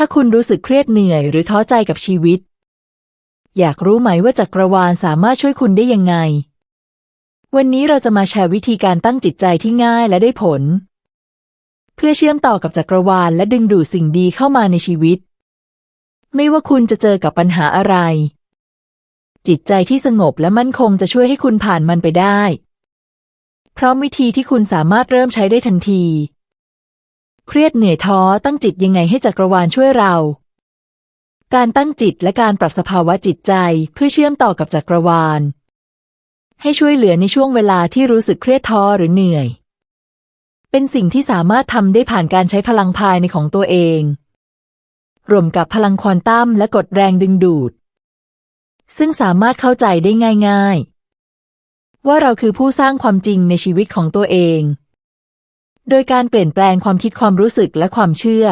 ถ้าคุณรู้สึกเครียดเหนื่อยหรือท้อใจกับชีวิต อยากรู้ไหมว่าจักรวาลสามารถช่วยคุณได้ยังไง วันนี้เราจะมาแชร์วิธีการตั้งจิตใจที่ง่ายและได้ผล เพื่อเชื่อมต่อกับจักรวาลและดึงดูดสิ่งดีเข้ามาในชีวิต ไม่ว่าคุณจะเจอกับปัญหาอะไร จิตใจที่สงบและมั่นคงจะช่วยให้คุณผ่านมันไปได้ พร้อมวิธีที่คุณสามารถเริ่มใช้ได้ทันที เครียดเหนื่อยท้อตั้งจิตยังไงให้จักรวาลช่วยเรา การตั้งจิตและการปรับสภาวะจิตใจเพื่อเชื่อมต่อกับจักรวาล ให้ช่วยเหลือในช่วงเวลาที่รู้สึกเครียดท้อหรือเหนื่อย เป็นสิ่งที่สามารถทำได้ผ่านการใช้พลังภายในของตัวเอง รวมกับพลังควอนตัมและกฎแรงดึงดูด ซึ่งสามารถเข้าใจได้ง่าย ๆ ว่าเราคือผู้สร้างความจริงในชีวิตของตัวเอง โดยการเปลี่ยนแปลงความคิดความรู้สึกและความเชื่อ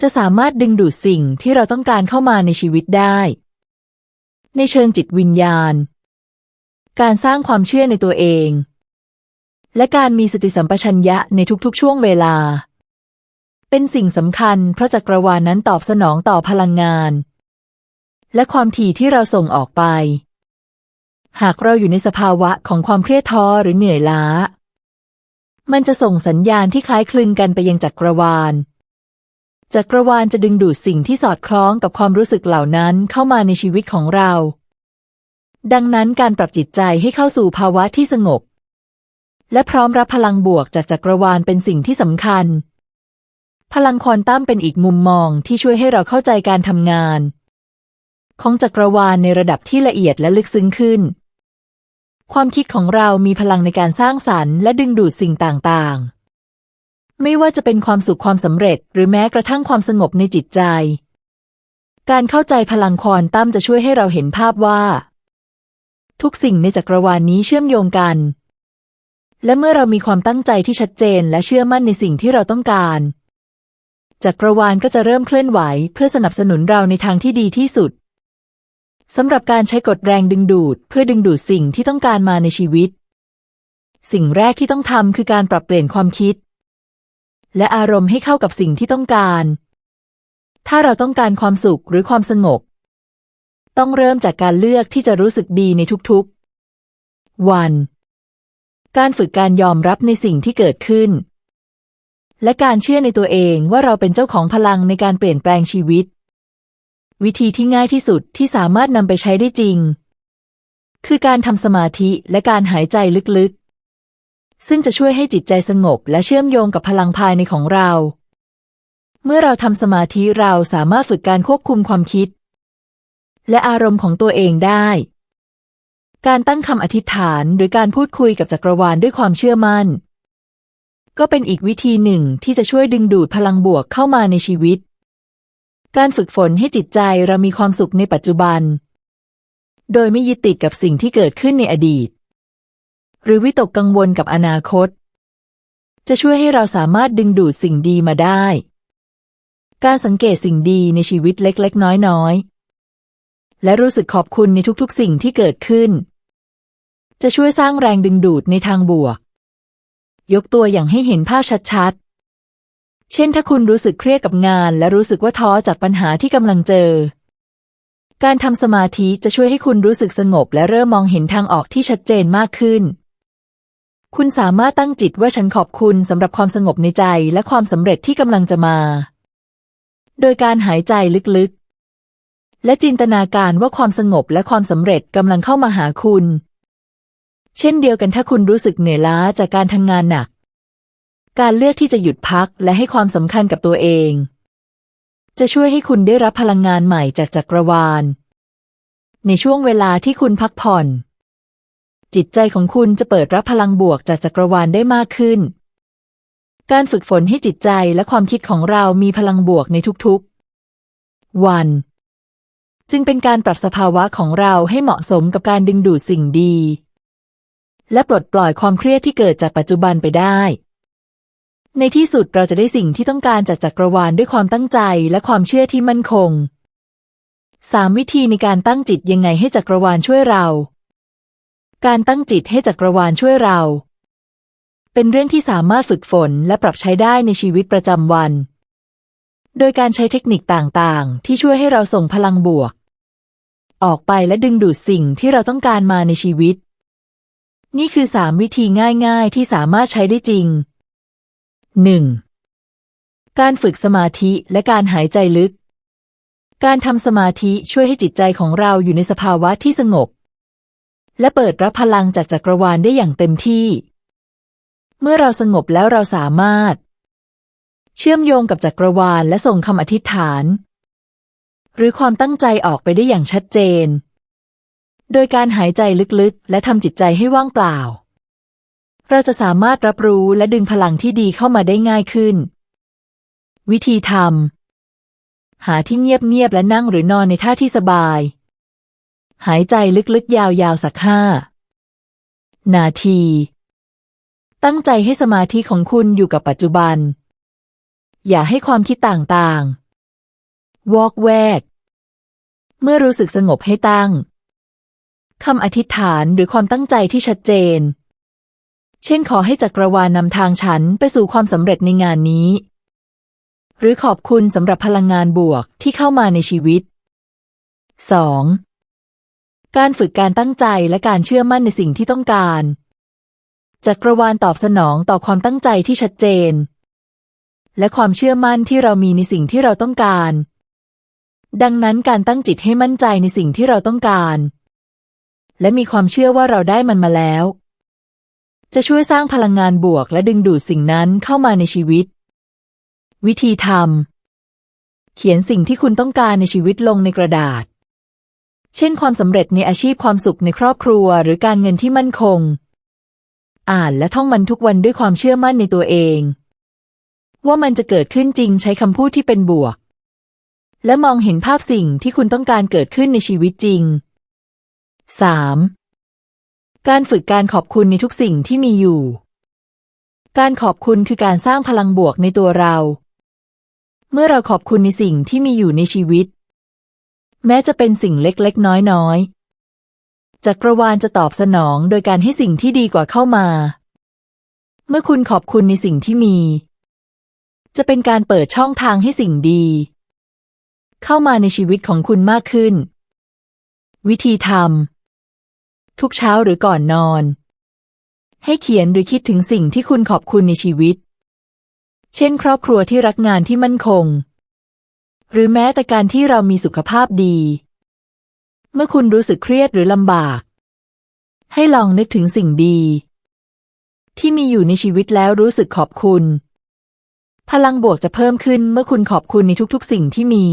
จะสามารถดึงดูดสิ่งที่เราต้องการเข้ามาในชีวิตได้ ในเชิงจิตวิญญาณ การสร้างความเชื่อในตัวเอง และการมีสติสัมปชัญญะในทุกๆ ช่วงเวลา เป็นสิ่งสำคัญเพราะจักรวาลนนั้นตอบสนองต่อพลังงาน และความถี่ที่เราส่งออกไป หากเราอยู่ในสภาวะของความเครียดท้อหรือเหนื่อยล้า มันจะส่งสัญญาณที่คล้ายคลึงกันไปยังจักรวาล จักรวาลจะดึงดูดสิ่งที่สอดคล้องกับความรู้สึกเหล่านั้นเข้ามาในชีวิตของเรา ดังนั้นการปรับจิตใจให้เข้าสู่ภาวะที่สงบ และพร้อมรับพลังบวกจากจักรวาลเป็นสิ่งที่สำคัญ พลังควอนตัมเป็นอีกมุมมองที่ช่วยให้เราเข้าใจการทำงาน ของจักรวาลในระดับที่ละเอียดและลึกซึ้งขึ้น ความคิดของเรามีพลังในการสร้างสรรค์และดึงดูดสิ่งต่างๆ ไม่ว่าจะเป็นความสุขความสำเร็จ หรือแม้กระทั่งความสงบในจิตใจ การเข้าใจพลังควอนตัมจะช่วยให้เราเห็นภาพว่า ทุกสิ่งในจักรวาลนี้เชื่อมโยงกัน และเมื่อเรามีความตั้งใจที่ชัดเจนและเชื่อมั่นในสิ่งที่เราต้องการ จักรวาลก็จะเริ่มเคลื่อนไหว เพื่อสนับสนุนเราในทางที่ดีที่สุด สำหรับการใช้กฎแรงดึงดูด เพื่อดึงดูดสิ่งที่ต้องการมาในชีวิต สิ่งแรกที่ต้องทำคือการปรับเปลี่ยนความคิด และอารมณ์ให้เข้ากับสิ่งที่ต้องการ ถ้าเราต้องการความสุขหรือความสงบ ต้องเริ่มจากการเลือกที่จะรู้สึกดีในทุกๆ วัน การฝึกการยอมรับในสิ่งที่เกิดขึ้น และการเชื่อในตัวเองว่าเราเป็นเจ้าของพลังในการเปลี่ยนแปลงชีวิต วิธีที่ง่ายที่สุดที่สามารถนำไปใช้ได้จริง คือการทำสมาธิและการหายใจลึกๆ ซึ่งจะช่วยให้จิตใจสงบและเชื่อมโยงกับพลังภายในของเรา เมื่อเราทำสมาธิเราสามารถฝึกการควบคุมความคิด และอารมณ์ของตัวเองได้ การตั้งคำอธิษฐานหรือการพูดคุยกับจักรวาลด้วยความเชื่อมั่น ก็เป็นอีกวิธีหนึ่งที่จะช่วยดึงดูดพลังบวกเข้ามาในชีวิต การฝึกฝนให้จิตใจเรามีความสุขในปัจจุบัน โดยไม่ยึดติดกับสิ่งที่เกิดขึ้นในอดีต หรือวิตกกังวลกับอนาคต จะช่วยให้เราสามารถดึงดูดสิ่งดีมาได้ การสังเกตสิ่งดีในชีวิตเล็ก ๆ น้อย ๆ และรู้สึกขอบคุณในทุกๆ สิ่งที่เกิดขึ้น จะช่วยสร้างแรงดึงดูดในทางบวก ยกตัวอย่างให้เห็นภาพชัด ๆ เช่นถ้าคุณรู้สึกเครียดกับงาน และรู้สึกว่าท้อจากปัญหาที่กำลังเจอ การทำสมาธิจะช่วยให้คุณรู้สึกสงบ และเริ่มมองเห็นทางออกที่ชัดเจนมากขึ้น คุณสามารถตั้งจิตว่าฉันขอบคุณสำหรับความสงบในใจและความสำเร็จที่กำลังจะมา โดยการหายใจลึกๆ และจินตนาการว่าความสงบและความสำเร็จกำลังเข้ามาหาคุณ เช่นเดียวกันถ้าคุณรู้สึกเหนื่อยล้าจากการทำงานหนัก การเลือกที่จะหยุดพักและให้ความสำคัญกับตัวเอง จะช่วยให้คุณได้รับพลังงานใหม่จากจักรวาล ในช่วงเวลาที่คุณพักผ่อน จิตใจของคุณจะเปิดรับพลังบวกจากจักรวาลได้มากขึ้น การฝึกฝนให้จิตใจและความคิดของเรามีพลังบวกในทุกๆ วัน จึงเป็นการปรับสภาวะของเราให้เหมาะสมกับการดึงดูดสิ่งดี และปลดปล่อยความเครียดที่เกิดจากปัจจุบันไปได้ ในที่สุดเราจะได้สิ่งที่ต้องการจากจักรวาลด้วยความตั้งใจและความเชื่อที่มั่นคง 3. วิธีในการตั้งจิตยังไงให้จักรวาลช่วยเรา การตั้งจิตให้จักรวาลช่วยเรา เป็นเรื่องที่สามารถฝึกฝนและปรับใช้ได้ในชีวิตประจำวัน โดยการใช้เทคนิคต่างๆ ที่ช่วยให้เราส่งพลังบวก ออกไปและดึงดูดสิ่งที่เราต้องการมาในชีวิต นี่คือสามวิธีง่ายๆ ที่สามารถใช้ได้จริง 1. การฝึกสมาธิและการหายใจลึก การทำสมาธิช่วยให้จิตใจของเราอยู่ในสภาวะที่สงบ และเปิดรับพลังจากจักรวาลได้อย่างเต็มที่ เมื่อเราสงบแล้วเราสามารถ เชื่อมโยงกับจักรวาลและส่งคำอธิษฐาน หรือความตั้งใจออกไปได้อย่างชัดเจน โดยการหายใจลึกๆ และทำจิตใจให้ว่างเปล่า เราจะสามารถรับรู้และดึงพลังที่ดีเข้ามาได้ง่ายขึ้น วิธีทำหาที่เงียบๆและนั่งหรือนอนในท่าที่สบาย หายใจลึกๆ ยาวๆ สักห้านาที ตั้งใจให้สมาธิของคุณอยู่กับปัจจุบัน อย่าให้ความคิดต่างๆ วอกแวก เมื่อรู้สึกสงบให้ตั้งคำอธิษฐานหรือความตั้งใจที่ชัดเจน เช่นขอให้จักรวาลนำทางฉันไปสู่ความสำเร็จในงานนี้ หรือขอบคุณสำหรับพลังงานบวกที่เข้ามาในชีวิต 2. การฝึกการตั้งใจและการเชื่อมั่นในสิ่งที่ต้องการ จักรวาลตอบสนองต่อความตั้งใจที่ชัดเจน และความเชื่อมั่นที่เรามีในสิ่งที่เราต้องการ ดังนั้นการตั้งจิตให้มั่นใจในสิ่งที่เราต้องการ และมีความเชื่อว่าเราได้มันมาแล้ว จะช่วยสร้างพลังงานบวกและดึงดูดสิ่งนั้นเข้ามาในชีวิต วิธีทำเขียนสิ่งที่คุณต้องการในชีวิตลงในกระดาษ เช่น ความสำเร็จในอาชีพความสุขในครอบครัว หรือการเงินที่มั่นคง อ่านและท่องมันทุกวันด้วยความเชื่อมั่นในตัวเอง ว่ามันจะเกิดขึ้นจริงใช้คำพูดที่เป็นบวก และมองเห็นภาพสิ่งที่คุณต้องการเกิดขึ้นในชีวิตจริง 3. การฝึกการขอบคุณในทุกสิ่งที่มีอยู่ การขอบคุณคือการสร้างพลังบวกในตัวเรา เมื่อเราขอบคุณในสิ่งที่มีอยู่ในชีวิต แม้จะเป็นสิ่งเล็กๆ น้อยๆ จักรวาลจะตอบสนองโดยการให้สิ่งที่ดีกว่าเข้ามา เมื่อคุณขอบคุณในสิ่งที่มี จะเป็นการเปิดช่องทางให้สิ่งดี เข้ามาในชีวิตของคุณมากขึ้น วิธีทำ ทุกเช้าหรือก่อนนอน ให้เขียนหรือคิดถึงสิ่งที่คุณขอบคุณในชีวิต เช่น ครอบครัวที่รักงานที่มั่นคง หรือแม้แต่การที่เรามีสุขภาพดี เมื่อคุณรู้สึกเครียดหรือลำบาก ให้ลองนึกถึงสิ่งดี ที่มีอยู่ในชีวิตแล้วรู้สึกขอบคุณ พลังบวกจะเพิ่มขึ้นเมื่อคุณขอบคุณในทุกๆ สิ่งที่มี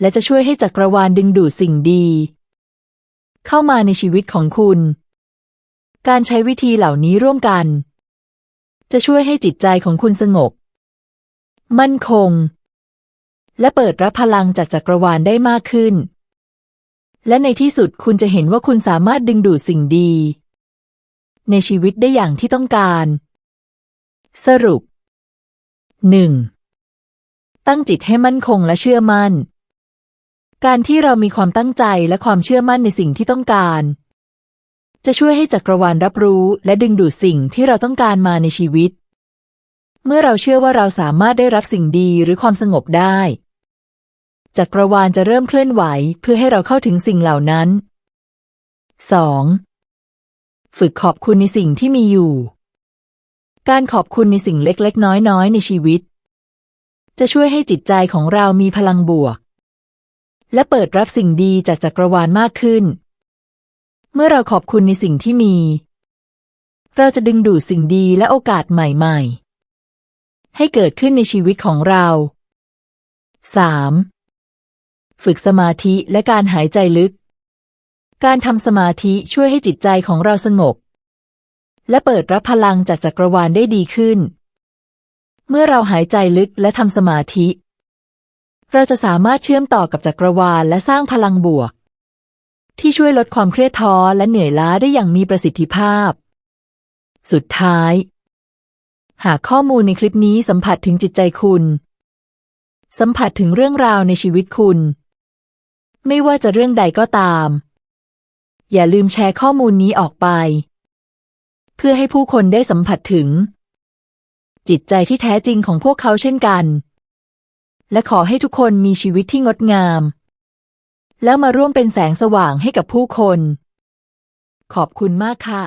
และจะช่วยให้จักรวาลดึงดูดสิ่งดี เข้ามาในชีวิตของคุณ การใช้วิธีเหล่านี้ร่วมกัน จะช่วยให้จิตใจของคุณสงบ มั่นคง และเปิดรับพลังจากจักรวาลได้มากขึ้น และในที่สุดคุณจะเห็นว่าคุณสามารถดึงดูดสิ่งดี ในชีวิตได้อย่างที่ต้องการ สรุป 1. ตั้งจิตให้มั่นคงและเชื่อมั่น การที่เรามีความตั้งใจและความเชื่อมั่นในสิ่งที่ต้องการ จะช่วยให้จักรวาลรับรู้และดึงดูดสิ่งที่เราต้องการมาในชีวิต เมื่อเราเชื่อว่าเราสามารถได้รับสิ่งดีหรือความสงบได้ จักรวาลจะเริ่มเคลื่อนไหวเพื่อให้เราเข้าถึงสิ่งเหล่านั้น 2. ฝึกขอบคุณในสิ่งที่มีอยู่ การขอบคุณในสิ่งเล็กๆ น้อยๆ ในชีวิต จะช่วยให้จิตใจของเรามีพลังบวก และเปิดรับสิ่งดีจากจักรวาลมากขึ้น เมื่อเราขอบคุณในสิ่งที่มี เราจะดึงดูดสิ่งดีและโอกาสใหม่ๆ ให้เกิดขึ้นในชีวิตของเรา 3. ฝึกสมาธิและการหายใจลึก การทำสมาธิช่วยให้จิตใจของเราสงบ และเปิดรับพลังจากจักรวาลได้ดีขึ้น เมื่อเราหายใจลึกและทำสมาธิ เราจะสามารถเชื่อมต่อกับจักรวาลและสร้างพลังบวก ที่ช่วยลดความเครียดท้อและเหนื่อยล้าได้อย่างมีประสิทธิภาพ สุดท้าย หากข้อมูลในคลิปนี้สัมผัสถึงจิตใจคุณ สัมผัสถึงเรื่องราวในชีวิตคุณ ไม่ว่าจะเรื่องใดก็ตาม อย่าลืมแชร์ข้อมูลนี้ออกไป เพื่อให้ผู้คนได้สัมผัสถึง จิตใจที่แท้จริงของพวกเขาเช่นกัน และขอให้ทุกคนมีชีวิตที่งดงาม แล้วมาร่วมเป็นแสงสว่างให้กับผู้คน ขอบคุณมากค่ะ